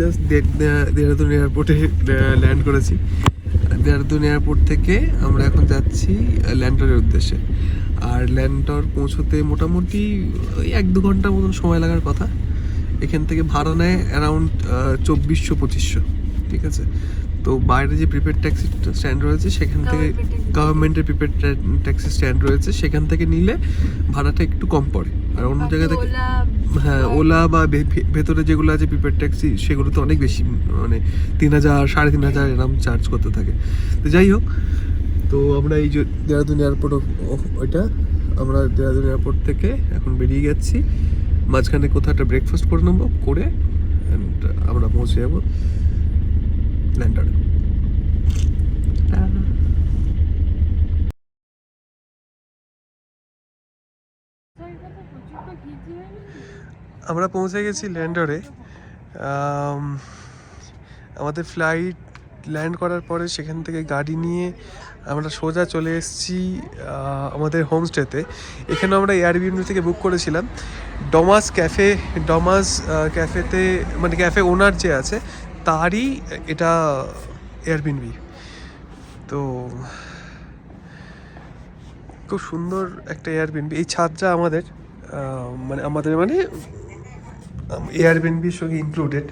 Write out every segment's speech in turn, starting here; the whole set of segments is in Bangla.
জাস্ট দেহরাদুন এয়ারপোর্টে ল্যান্ড করেছি। দেহরাদুন এয়ারপোর্ট থেকে আমরা এখন যাচ্ছি ল্যান্ডরের উদ্দেশ্যে। আর ল্যান্ডর পৌঁছতে মোটামুটি ওই এক দু ঘণ্টার মতন সময় লাগার কথা। এখান থেকে ভাড়া নেয় অ্যারাউন্ড চব্বিশশো পঁচিশশো, ঠিক আছে? তো বাইরে যে প্রিপেড ট্যাক্সি স্ট্যান্ড রয়েছে সেখান থেকে গভর্নমেন্টের প্রিপেড ট্যাক্সি স্ট্যান্ড রয়েছে সেখান থেকে নিলে ভাড়াটা একটু কম পড়ে। আর অন্য জায়গা থেকে হ্যাঁ ওলা বা ভেতরে যেগুলো আছে প্রিপেড ট্যাক্সি সেগুলো তো অনেক বেশি মানে তিন হাজার সাড়ে তিন হাজার এরকম চার্জ করতে থাকে। তো যাই হোক তো আমরা এই যে দেহরাদুন এয়ারপোর্ট ওইটা আমরা দেহরাদুন এয়ারপোর্ট থেকে এখন বেরিয়ে যাচ্ছি মাঝখানে কোথাও একটা ব্রেকফাস্ট করে নেব করে অ্যান্ড আমরা পৌঁছে যাব। ল্যান্ডারে আমরা পৌঁছে গেছি ল্যান্ডারে। আমাদের ফ্লাইট ল্যান্ড করার পরে সেখান থেকে গাড়ি নিয়ে আমরা সোজা চলে এসেছি আমাদের হোমস্টেতে। এখানে আমরা এয়ারবিএনবি থেকে বুক করেছিলাম। ডমাস ক্যাফে, ডমাস ক্যাফেতে মানে ক্যাফে ওনার যে আছে তারই এটা এয়ারবিএনবি তো খুব সুন্দর একটা এয়ারবিএনবি এই ছাদটা আমাদের মানে আমাদের মানে এয়ারবিএনবির সঙ্গে ইনক্লুডেড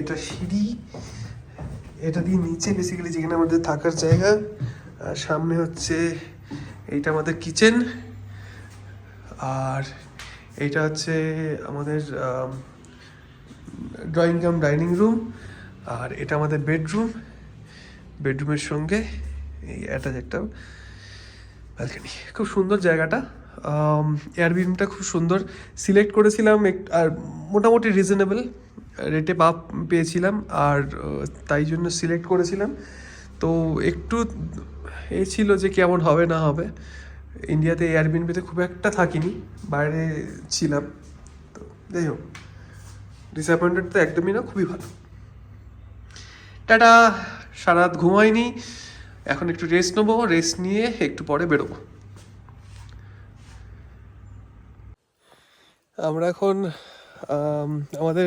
এটা সিঁড়ি, এটা দিয়ে নিচে বেসিক্যালি যেখানে আমাদের থাকার জায়গা, আর সামনে হচ্ছে এইটা আমাদের কিচেন আর এইটা হচ্ছে আমাদের ড্রয়িং কাম ডাইনিং রুম আর এটা আমাদের বেডরুম বেডরুমের সঙ্গে এই অ্যাটাচ একটা ব্যালকনি খুব সুন্দর জায়গাটা। এয়ারবিএনটা খুব সুন্দর। সিলেক্ট করেছিলাম এক- আর মোটামুটি রিজনেবল রেটে পাপ, পেয়েছিলাম। আর তাই জন্য সিলেক্ট করেছিলাম। তো একটু এ ছিল যে কেমন হবে না হবে। ইন্ডিয়াতে এয়ারবিএনবিতে খুব একটা থাকিনি বাইরে ছিলাম। তো যাই হোক ডিসঅ্যাপয়েন্টেড তো একদমই না খুবই ভালো। টাটা সারা রাত ঘুমাইনি এখন একটু রেস্ট নেব রেস্ট নিয়ে একটু পরে বেরোবো। আমরা এখন আম, আমাদের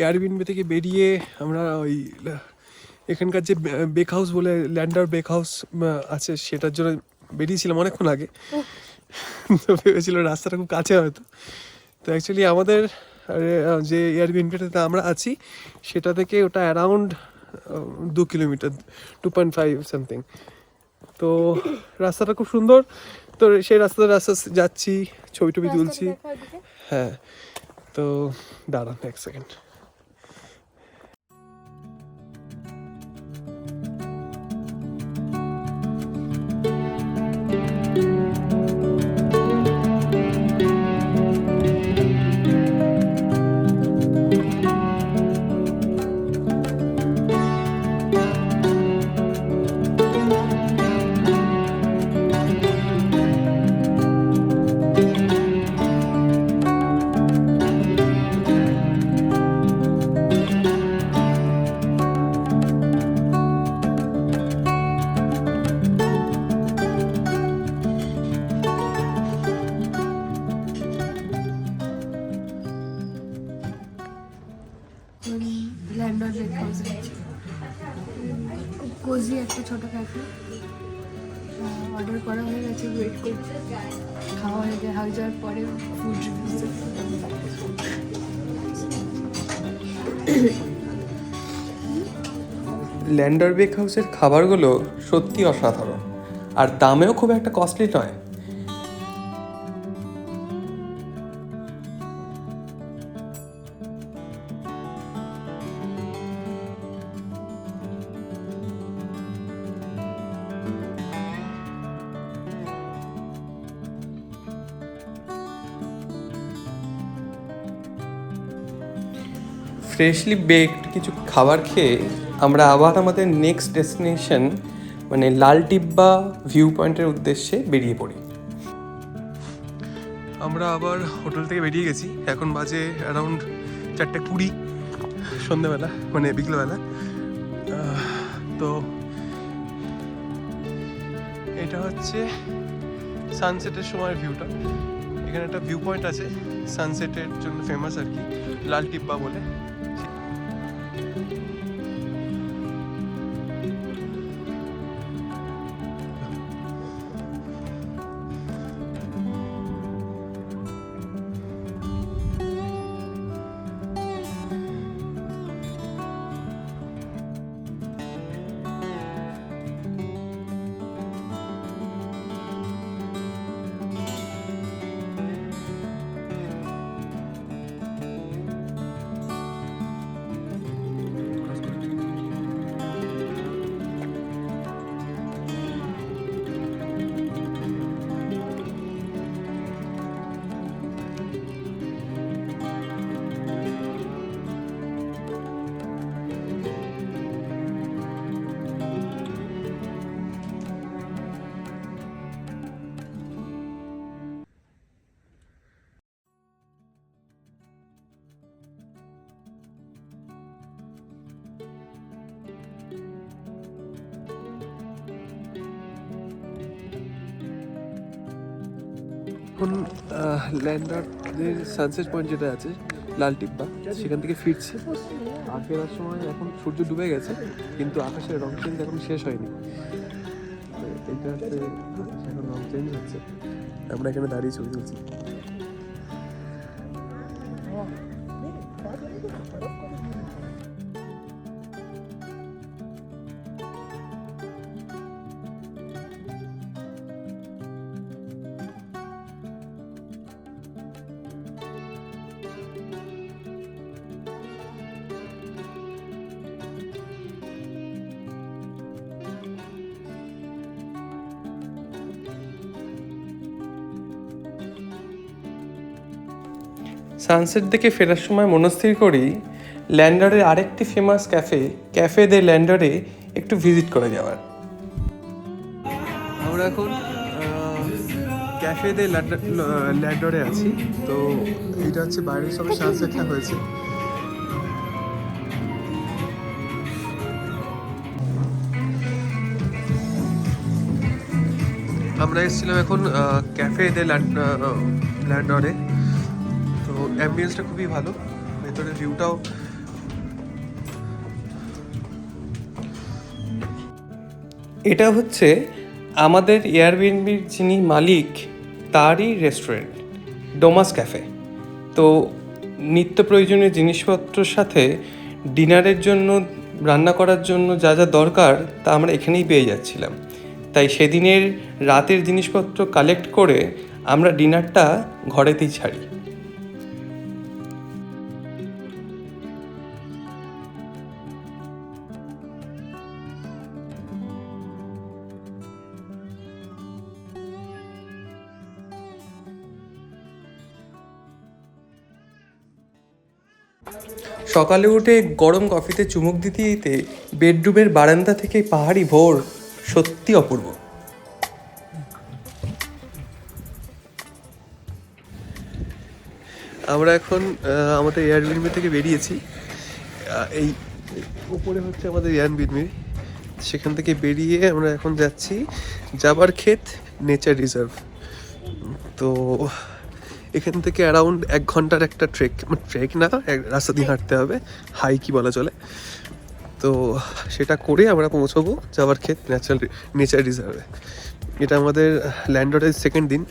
এয়ারবিনবি থেকে বেরিয়ে আমরা ওই এখানকার যে বেক হাউস বলে ল্যান্ডার বেক হাউস আছে সেটার জন্য বেরিয়েছিলাম অনেকক্ষণ আগে। তো ভেবেছিল রাস্তাটা খুব কাছে হয়তো। তো অ্যাকচুয়ালি আমাদের যে এয়ারবিএনবিটাতে আমরা আছি সেটা থেকে ওটা অ্যারাউন্ড দু kilometre two point five something তো রাস্তাটা খুব সুন্দর। তো সেই রাস্তাতে রাস্তা যাচ্ছি ছবি টবি তুলছি। হ্যাঁ তো দাঁড়ান এক সেকেন্ড খাওয়া হয়ে যাওয়ার পরে ফুড ল্যান্ডার বেক হাউসের খাবারগুলো সত্যি অসাধারণ। আর দামেও খুব একটা কস্টলি নয়। ফ্রেশলি বেকড কিছু খাবার খেয়ে আমরা আবার আমাদের নেক্সট ডেস্টিনেশন মানে লাল টিব্বা ভিউ পয়েন্টের উদ্দেশ্যে বেরিয়ে পড়ি। আমরা আবার হোটেল থেকে বেরিয়ে গেছি। এখন বাজে অ্যারাউন্ড চারটে কুড়ি সন্ধ্যেবেলা মানে বিকেলবেলা। তো এটা হচ্ছে সানসেটের সময় ভিউটা এখানে একটা ভিউ পয়েন্ট আছে সানসেটের জন্য ফেমাস আর কি, লাল টিব্বা বলে। ল্যান্ডারদের সানসেট পয়েন্ট যেটা আছে, লাল টিপ্পা সেখান থেকে ফিরছি। আর ফেরার সময় এখন সূর্য ডুবে গেছে, কিন্তু আকাশের রং চেঞ্জ এখন শেষ হয়নি। এটা হচ্ছে এখন রং চেঞ্জ হচ্ছে। আমরা এখানে দাঁড়িয়ে ছবি তুলছি। সানসেট দেখে ফেরার সময় মনস্থির করি, ল্যান্ডারের আরেকটি ফেমাস ক্যাফে ক্যাফে দে ল্যান্ডারে একটু ভিজিট করে যাওয়ার। আমরা এখন ক্যাফে দে ল্যান্ডরে আছি। তো এইটা হচ্ছে বাইরের সবে সানসেটটা হয়েছে। আমরা এসেছিলাম এখন ক্যাফে দে ল্যান্ডরে। অ্যাম্বিয়েন্সটা খুবই ভালো। ভেতরে ভিউটাও এটা হচ্ছে আমাদের এয়ারবিএনবির যিনি মালিক, তারই রেস্টুরেন্ট ডোমাস ক্যাফে তো নিত্য প্রয়োজনীয় জিনিসপত্রের সাথে ডিনারের জন্য, রান্না করার জন্য যা যা দরকার তা আমরা এখানেই পেয়ে যাচ্ছিলাম। তাই সেদিনের রাতের জিনিসপত্র কালেক্ট করে আমরা ডিনারটা ঘরেতেই ছাড়ি। সকালে উঠে গরম কফিতে চুমুক দিতে দিতে বেডরুমের বারান্দা থেকে পাহাড়ি ভোর সত্যি অপূর্ব। আমরা এখন আমাদের এয়ারবিনবি থেকে বেরিয়েছি। এই উপরে হচ্ছে আমাদের এয়ারবিনবি সেখান থেকে বেরিয়ে আমরা এখন যাচ্ছি যাবার ক্ষেত নেচার রিজার্ভ তো এখান থেকে অ্যারাউন্ড এক ঘণ্টার একটা ট্রেক মানে ট্রেক না রাস্তা দিয়ে হাঁটতে হবে হাই কি বলা চলে। তো সেটা করে আমরা পৌঁছবো যাওয়ার ক্ষেত ন্যাচারাল নেচার রিজার্ভে এটা আমাদের ল্যান্ডরের সেকেন্ড দিন।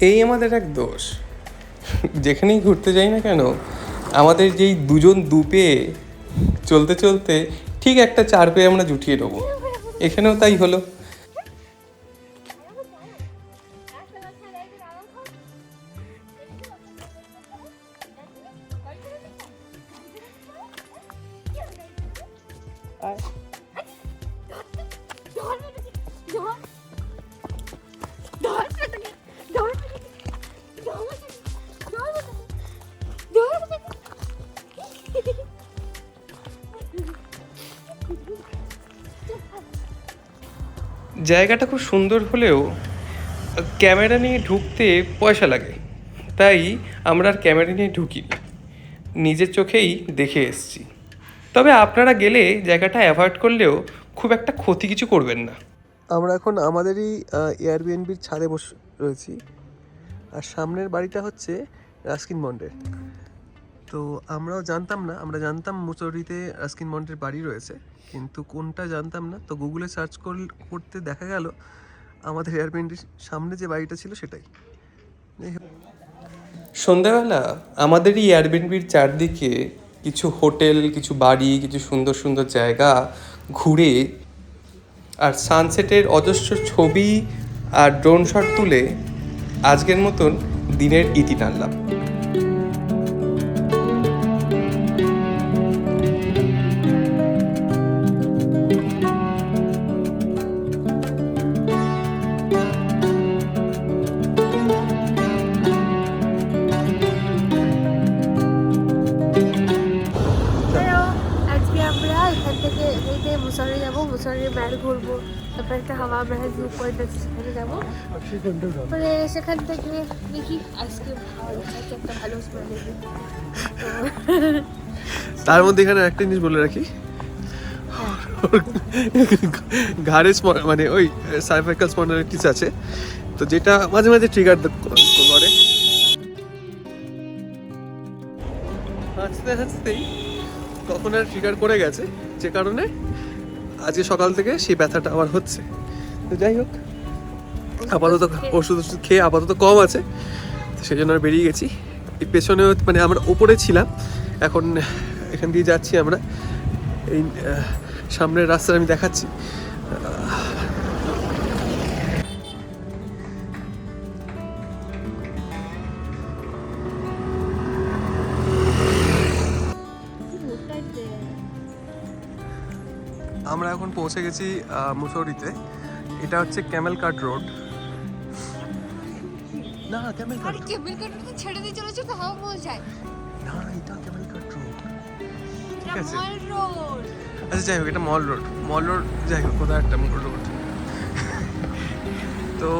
এই আমাদের এক দোষ। যেখানেই ঘুরতে যাই না কেন, আমাদের যেই দুজন দু পেয়ে চলতে চলতে ঠিক একটা চার পেয়ে আমরা জুটিয়ে নেব। এখানেও তাই হলো। জায়গাটা খুব সুন্দর হলেও ক্যামেরা নিয়ে ঢুকতে পয়সা লাগে। তাই আমরা আর ক্যামেরা নিয়ে ঢুকিনি। নিজের চোখেই দেখে এসছি। তবে আপনারা গেলে জায়গাটা অ্যাভয়েড করলেও খুব একটা ক্ষতি কিছু করবেন না। আমরা এখন আমাদেরই এয়ারবিএনবির ছাদে বসে, রয়েছি। আর সামনের বাড়িটা হচ্ছে রাস্কিন মন্ডের তো আমরাও জানতাম না, আমরা জানতাম মুসৌরিতে রাস্কিন মন্ডের বাড়ি রয়েছে, কিন্তু কোনটা জানতাম না। তো গুগলে সার্চ করতে দেখা গেল, আমাদের এয়ারবিএনবির সামনে যে বাড়িটা ছিল সেটাই। সন্ধ্যাবেলা আমাদেরই এয়ারবিএনবির চারদিকে কিছু হোটেল, কিছু বাড়ি, কিছু সুন্দর সুন্দর জায়গা ঘুরে আর সানসেটের অজস্র ছবি আর ড্রোন শট তুলে আজকের মতন দিনের ইতি টানলাম। থেকে হেঁটে মুসরি যাব, মুসরির মেল ঘুরবো, তারপর একটা হাওয়া ভিউ পয়েন্ট আছে মানে সেখান থেকে দেখি আইসক্রিম একটা ভালো তার মধ্যে এখানে একটা জিনিস বলে রাখি। ঘাড়ে স্প- মানে ওই সার্ভাইকাল স্পন্ডালাইটিস আছে। তো যেটা মাঝে মাঝে ট্রিগার করে। হাসতে হাসতেই কখন আর ট্রিগার করে গেছে যে কারণে আজকে সকাল থেকে সেই ব্যথাটা আবার হচ্ছে। তো যাই হোক আপাতত ওষুধ ওষুধ খেয়ে আপাতত কম আছে। তো সেই জন্য বেরিয়ে গেছি। এই পেছনে মানে আমরা ওপরে ছিলাম। এখন এখান দিয়ে যাচ্ছি আমরা। এই সামনের রাস্তা আমি দেখাচ্ছি। আমরা এখন পৌঁছে গেছি মুসৌরিতে। এটা হচ্ছে ক্যামেল কাট রোড। না ক্যামেল কাট আরে কেবল কাটাতে ছেড়ে দিয়ে চলেছে তো হাওয়া বল যায় না এটা ক্যামেল কাট রোড ঠিক আছে। মল রোড আচ্ছা যাই হোক এটা মল রোড মল রোড যাই হোক কোথাও একটা মল রোড তো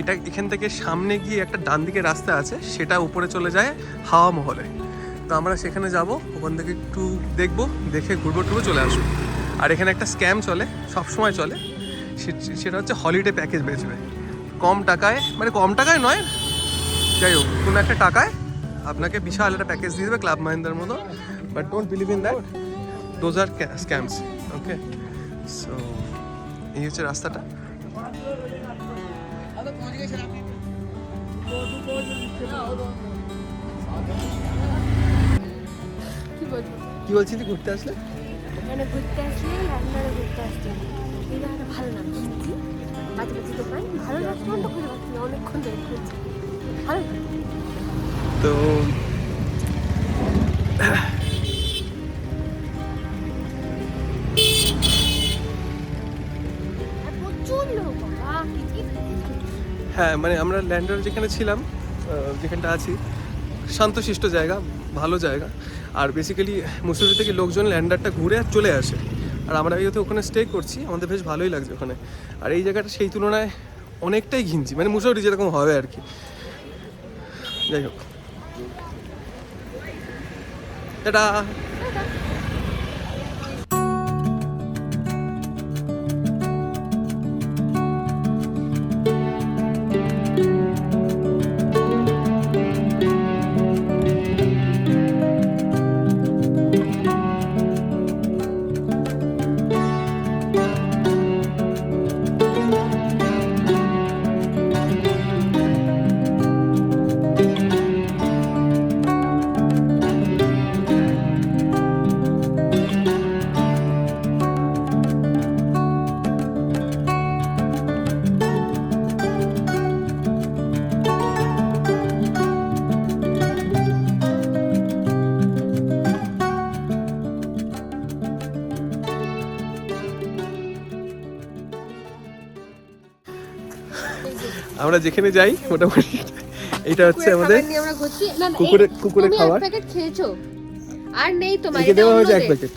এটা এখান থেকে সামনে গিয়ে একটা ডান দিকে রাস্তা আছে সেটা উপরে চলে যায় হাওয়া মহলে। তো আমরা সেখানে যাব ওখান থেকে একটু দেখব দেখে ঘুরবো টুরবো চলে আসব। আর এখানে একটা স্ক্যাম চলে সব সময় চলে সেটা হচ্ছে হলিডে প্যাকেজ বেচবে। কম টাকায় মানে কম টাকায় নয় যাই হোক কোনো একটা টাকায় আপনাকে বিশাল একটা প্যাকেজ দিয়ে দেবে ক্লাব মাহিন্দার মতো but don't believe in that those are scams okay so এই হচ্ছে রাস্তাটা। কি বলছিলি ঘুরতে আসলে? ঘুরতে আসলে ঘুরতে আসলে ভালো লাগছে। দোকান ভালো খুঁজে পাচ্ছি না অনেকক্ষণ ধরে খুঁজছি। ভালো তো কিচকিচ। হ্যাঁ মানে আমরা ল্যান্ডার যেখানে ছিলাম যেখানটা আছি শান্তশিষ্ট জায়গা ভালো জায়গা। আর বেসিক্যালি মুসুরি থেকে লোকজন ল্যান্ডারটা ঘুরে আর চলে আসে। আর আমরা যেহেতু ওখানে স্টে করছি, আমাদের বেশ ভালোই লাগছে ওখানে। আর এই জায়গাটা সেই তুলনায় অনেকটাই ঘিনছি মানে মুসৌরি যেরকম হবে আর কি। যাই হোক। এটা আমরা যেখানে যাই মোটামুটি এটা হচ্ছে আমাদের খাবার নিয়ে আমরা ঘুরছি। না না কুকুরে- কুকুরের খাবার। এক প্যাকেট খেয়েছো। আর নেই তোমার এটা দেওয়া হয়েছে এক প্যাকেট।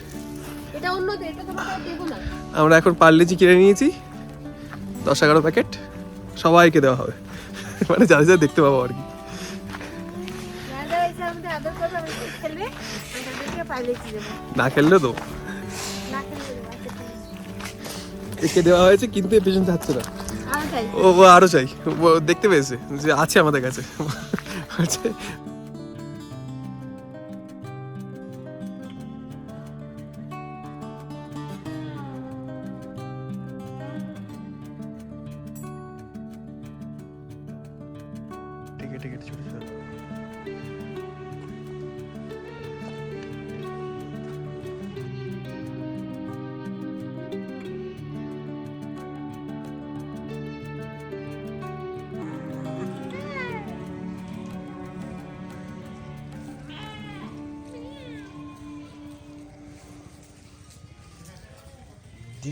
এটা অন্যদের এটা তোমাকে আর না। আমরা এখন পার্লেজি কিনে নিয়েছি দশ এগারো প্যাকেট সবাইকে দেওয়া হবে। মানে যারা যারা দেখতে পাবো আর কি। না খেললে তো। একে দেওয়া হয়েছে কিন্তু এ পেছন যাচ্ছে না। ও ও আরও চাই। দেখতে পেয়েছে যে আছে আমাদের কাছে। আছে ঠিক আছে ছোট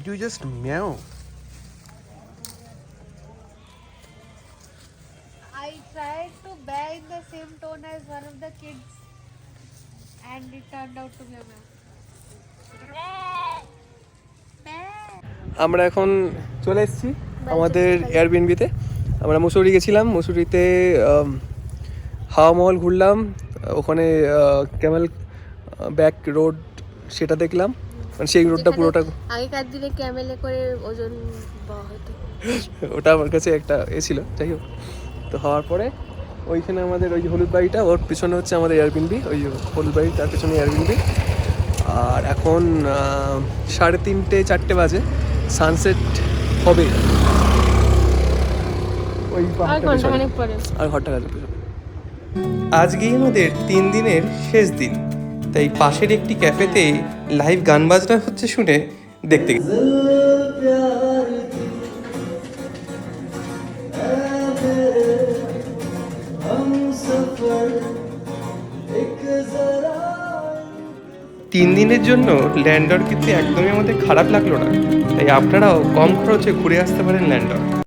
Did you just meow? I tried to bear in the same tone as one of the kids, and it turned out to be a man. আমরা এখন চলে এসেছি আমাদের এয়ারবিএনবিতে আমরা মুসুরি গেছিলাম মুসুরিতে হাওয়া মহল ঘুরলাম ওখানে ক্যামেল ব্যাক রোড সেটা দেখলাম মানে সেই রোডটা পুরোটা আগেকার দিনে ক্যামেলে করে ওজন ওটা আমার কাছে একটা এ ছিল যাই হোক। তো হওয়ার পরে ওইখানে আমাদের ওই হলুদ বাড়িটা ওর পিছনে হচ্ছে আমাদের এয়ারবিনবি ওই হলুদ বাড়ি তার পিছনে এয়ারবিনবি আর এখন সাড়ে তিনটে চারটে বাজে। সানসেট হবে। ওই আর ঘরটা কাছে পিছনে। আজকেই আমাদের তিন দিনের শেষ দিন। তাই পাশের একটি ক্যাফেতে লাইভ গান বাজনা হচ্ছে শুনে দেখতে। তিন দিনের জন্য ল্যান্ডর কিন্তু একদমই আমাদের খারাপ লাগল না তাই আপনারাও কম খরচে ঘুরে আসতে পারেন ল্যান্ডর